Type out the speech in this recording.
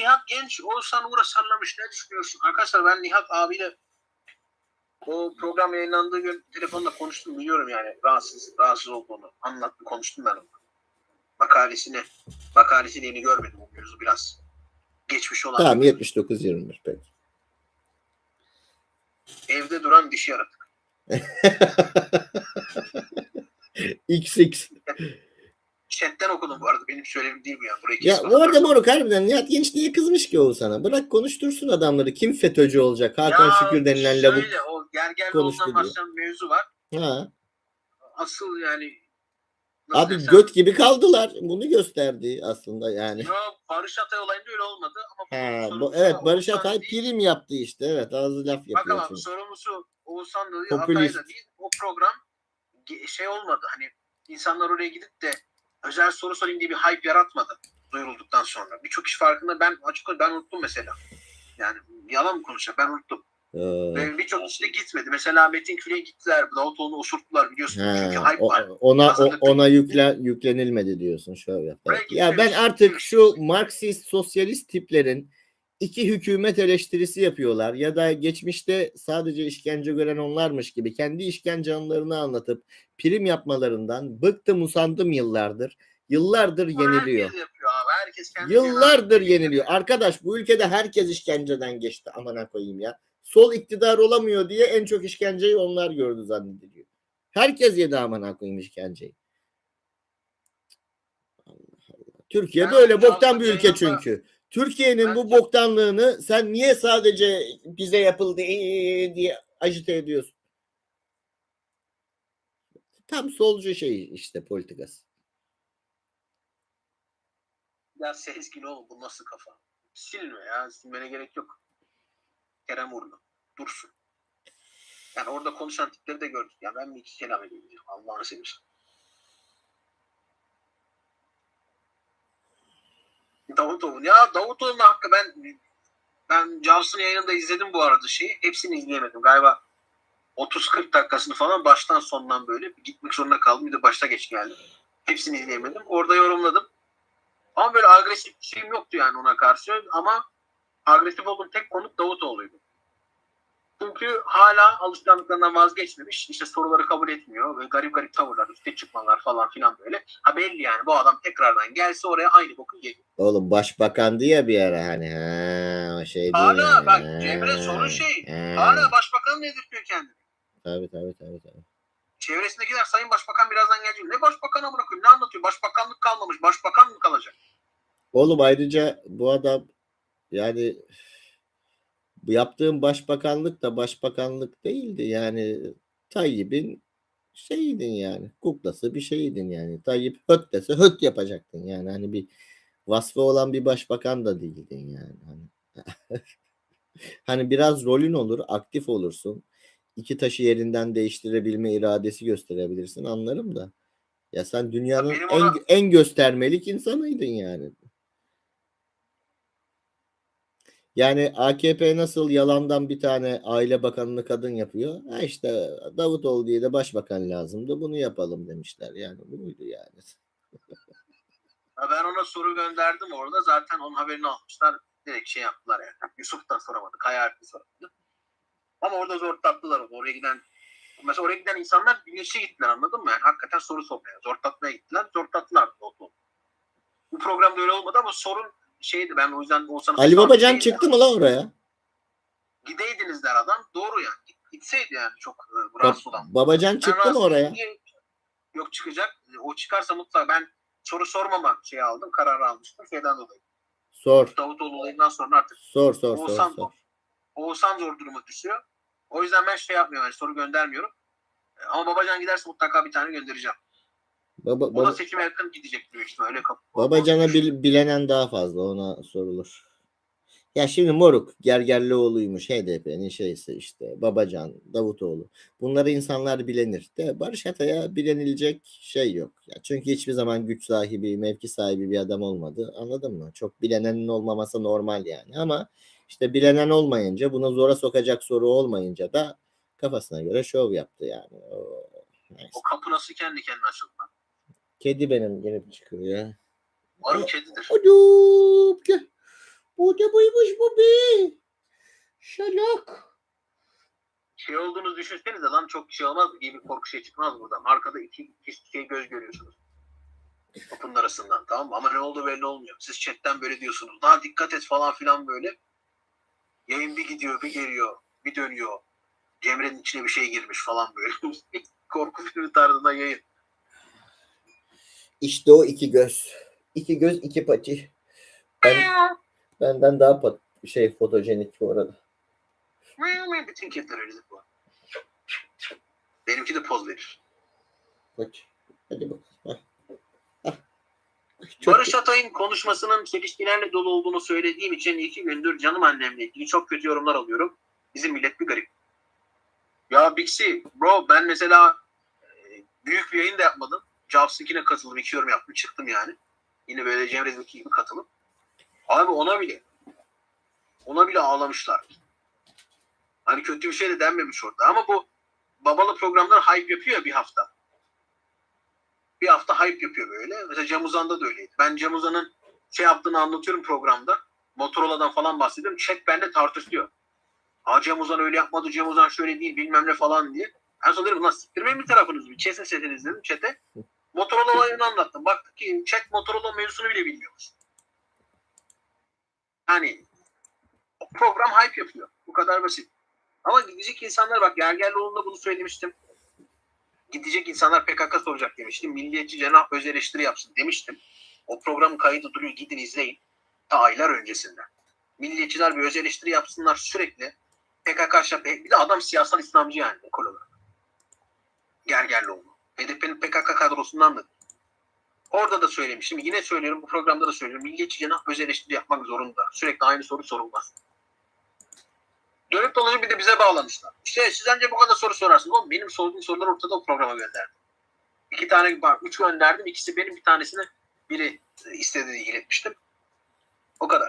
Nihat Genç Oğuzhan Uğur'a sallamış. Ne düşünüyorsun? Arkadaşlar ben Nihat abiyle o program yayınlandığı gün telefonda konuştum biliyorum yani rahatsız rahatsız olduğunu anlattım konuştum ben onunla. Makalesini makalesini yeni görmedim o mevzu biraz geçmiş olan Tamam 79 21 peki. evde duran dişi yaratık. XX. Chatten okudum bu arada benim söylemim değil bu yani. Burayı Ya bu arada moruk harbiden Nihat Genç niye kızmış ki Oğuzhan'a? Bırak konuştursun adamları. Kim FETÖ'cü olacak? Hakan Ya Şükür denilen lavuk. Şöyle o gergerli konuştu oldan diyor. başlayan mevzu var. Ha. Asıl yani Abi desem, göt gibi kaldılar. Bunu gösterdi aslında yani. Yo, Barış Atay olayında öyle olmadı ama Ha, bu, evet Barış Oğuzhan Atay değil. prim yaptı işte. Evet ağzı laf Bak yapıyor. ama çünkü. sorumlusu Oğuzhan da değil, Popülist. Atay da değil. O program şey olmadı. Hani insanlar oraya gidip de özel soru sorayım diye bir hype yaratmadı duyurulduktan sonra. Birçok kişi farkında. Ben açık ben unuttum mesela. Yani yalan mı konuşacağım? Ben unuttum. Ee, Ve birçok kişi de gitmedi. Mesela Metin Külek'e gittiler. Davutoğlu'nu osurttular biliyorsun. Çünkü ha, hype o- var. ona o- ona yükle, yüklenilmedi diyorsun şöyle. Ya ben artık şu Marksist sosyalist tiplerin iki hükümet eleştirisi yapıyorlar ya da geçmişte sadece işkence gören onlarmış gibi kendi işkence anılarını anlatıp prim yapmalarından bıktım usandım yıllardır. Yıllardır yeniliyor. Herkes yapıyor abi. Herkes kendi Yıllardır yeniliyor. Arkadaş bu ülkede herkes işkenceden geçti. Amına koyayım ya. Sol iktidar olamıyor diye en çok işkenceyi onlar gördü zannediliyor. Herkes yedi amına koyayım işkenceyi. Allah Allah. Türkiye böyle boktan bir ülke çünkü. Türkiye'nin bu boktanlığını sen niye sadece bize yapıldı diye agite ediyorsun? Tam solcu şey işte politikası. Ya Sezgin oğlum bu nasıl kafa? Silme ya. Silmene gerek yok. Kerem Urlu. Dursun. Yani orada konuşan tipleri de gördük. Ya ben bir iki kelam edeyim. diyorum. Allah'ını seversen. Davutoğlu. Ya Davutoğlu'nun hakkı ben ben Cavs'ın yayınında izledim bu arada şeyi. Hepsini izleyemedim. Galiba 30-40 dakikasını falan baştan sondan böyle gitmek zorunda kaldım. Bir de başta geç geldim. Hepsini izleyemedim. Orada yorumladım. Ama böyle agresif bir şeyim yoktu yani ona karşı. Ama agresif olduğum tek konuk Davutoğlu'ydu. Çünkü hala alışkanlıklarından vazgeçmemiş. İşte soruları kabul etmiyor ve garip garip tavırlar, üste çıkmalar falan filan böyle. Ha belli yani bu adam tekrardan gelse oraya aynı boku yedi. Oğlum başbakandı ya bir ara hani ha o şey değil Hala yani. bak Ha, Cemre sorun şey. ha. Hala başbakan dedirtiyor kendini. Tabii tabii tabii. tabii. Çevresindekiler Sayın Başbakan birazdan gelecek. Ne başbakan amına koyayım? Ne anlatıyor? Başbakanlık kalmamış. Başbakan mı kalacak? Oğlum ayrıca bu adam yani yaptığım başbakanlık da başbakanlık değildi. Yani Tayyip'in şeydin yani kuklası bir şeydin yani. Tayyip höt dese höt yapacaktın yani. Hani bir vasfı olan bir başbakan da değildin yani. Hani hani biraz rolün olur aktif olursun. İki taşı yerinden değiştirebilme iradesi gösterebilirsin anlarım da. Ya sen dünyanın benim en ona- en göstermelik insanıydın yani Yani AKP nasıl yalandan bir tane aile bakanını kadın yapıyor. Ha işte Davutoğlu diye de başbakan lazımdı. Bunu yapalım demişler. Yani buydu yani. Ha, ben ona soru gönderdim orada. Zaten onun haberini almışlar. Direkt şey yaptılar yani. Yusuf da soramadı. Kaya Alp'i soramadı. Ama orada zor tatlılar onu. Oraya giden mesela oraya giden insanlar güneşe gittiler anladın mı? Yani hakikaten soru sormaya. Zor tatmaya gittiler. Zor tatlılar. Bu programda öyle olmadı ama sorun şeydi. Ben o yüzden Oğuzhan'a Ali. Babacan çıktı mı la oraya? Gideydiniz der adam. Doğru yani. Git- Gitseydi yani çok e, rahatsız olan. Ba- Babacan Ben çıktı mı oraya? değilim. Yok çıkacak. O çıkarsa mutlaka ben soru sormama şey aldım. Kararı almıştım. Şeyden dolayı. Sor. Davutoğlu olayından sonra artık Sor sor sor. Oğuzhan, sor. Oğuzhan zor duruma düşüyor. O yüzden ben şey yapmıyorum. Yani soru göndermiyorum. E, Ama Babacan giderse mutlaka bir tane göndereceğim. Baba, O da baba, seçime yakın gidecek büyük ihtimalle. Öyle Babacan'a bil- bilenen daha fazla ona sorulur. Ya şimdi Moruk Gergerlioğlu'ymuş HDP'nin şeysi işte Babacan, Davutoğlu. Bunları insanlar bilenir. De Barış Atay'a bilenilecek şey yok. Ya çünkü hiçbir zaman güç sahibi, mevki sahibi bir adam olmadı. Anladın mı? Çok bilenenin olmaması normal yani. Ama işte bilenen olmayınca, buna zora sokacak soru olmayınca da kafasına göre şov yaptı yani. O, neyse. O kapı nasıl kendi kendine açıldı? Kedi benim gelip çıkıyor ya. Umarım kedidir. Hocam gel. O da buymuş bu be. Şalak. Şey olduğunu düşünsenize lan çok şey olmaz gibi bir korku şey çıkmaz buradan. Arkada iki, iki şey göz görüyorsunuz. Kapının arasından tamam mı? Ama ne olduğu belli olmuyor. Siz chatten böyle diyorsunuz. Daha dikkat et falan filan böyle. Yayın bir gidiyor bir geliyor. Bir dönüyor. Cemre'nin içine bir şey girmiş falan böyle. korku filmi tarzında yayın. İşte o iki göz. İki göz iki pati. Ben, benden daha pat, şey fotojenik bu arada. Bütün kediler öyle bu. Benimki de poz verir. Pati. Hadi. Hah. Hah. Çok- Barış Atay'ın konuşmasının çelişkilerle dolu olduğunu söylediğim için iki gündür canım annemle ilgili çok kötü yorumlar alıyorum. Bizim millet bir garip. Ya Bixi, bro ben mesela e, büyük bir yayın da yapmadım. Jobs'ınkine katıldım, iki yorum yaptım, çıktım yani. Yine böyle Cemre'deki gibi katılıp. Abi ona bile, ona bile ağlamışlar. Hani kötü bir şey de denmemiş orada. Ama bu babalı programlar hype yapıyor ya bir hafta bir hafta hype yapıyor böyle. Mesela Cem Uzan'da da öyleydi. Ben Cem Uzan'ın şey yaptığını anlatıyorum programda. Motorola'dan falan bahsediyorum. Chat bende tartışıyor. Aa Cem Uzan öyle yapmadı, Cem Uzan şöyle değil bilmem ne falan diye. En son dedim lan siktirmeyin bir tarafınızı bir. Kesin setiniz dedim chat'e. Motorola olayını anlattım. Baktık ki chat Motorola mevzusunu bile bilmiyormuş. Yani program hype yapıyor. Bu kadar basit. Ama gidecek insanlar bak Gergerlioğlu'nda bunu söylemiştim gidecek insanlar PKK soracak demiştim. Milliyetçi cenah öz eleştiri yapsın demiştim. O programın kaydı duruyor gidin izleyin. Ta aylar öncesinden. Milliyetçiler bir öz eleştiri yapsınlar sürekli. PKK bir de adam siyasal İslamcı yani ekol olarak. Gergerlioğlu. HDP'nin PKK kadrosundan da. Orada da söylemiştim. Yine söylüyorum bu programda da söylüyorum. Milliyetçi cenah öz eleştiri yapmak zorunda. Sürekli aynı soru sorulmaz. Dönüp dolaşıp bir de bize bağlamışlar. İşte siz önce bu kadar soru sorarsınız. Oğlum benim sorduğum sorular ortada o programa gönderdim. İki tane var. Üç gönderdim. İkisi benim bir tanesini biri istediğini iletmiştim. O kadar.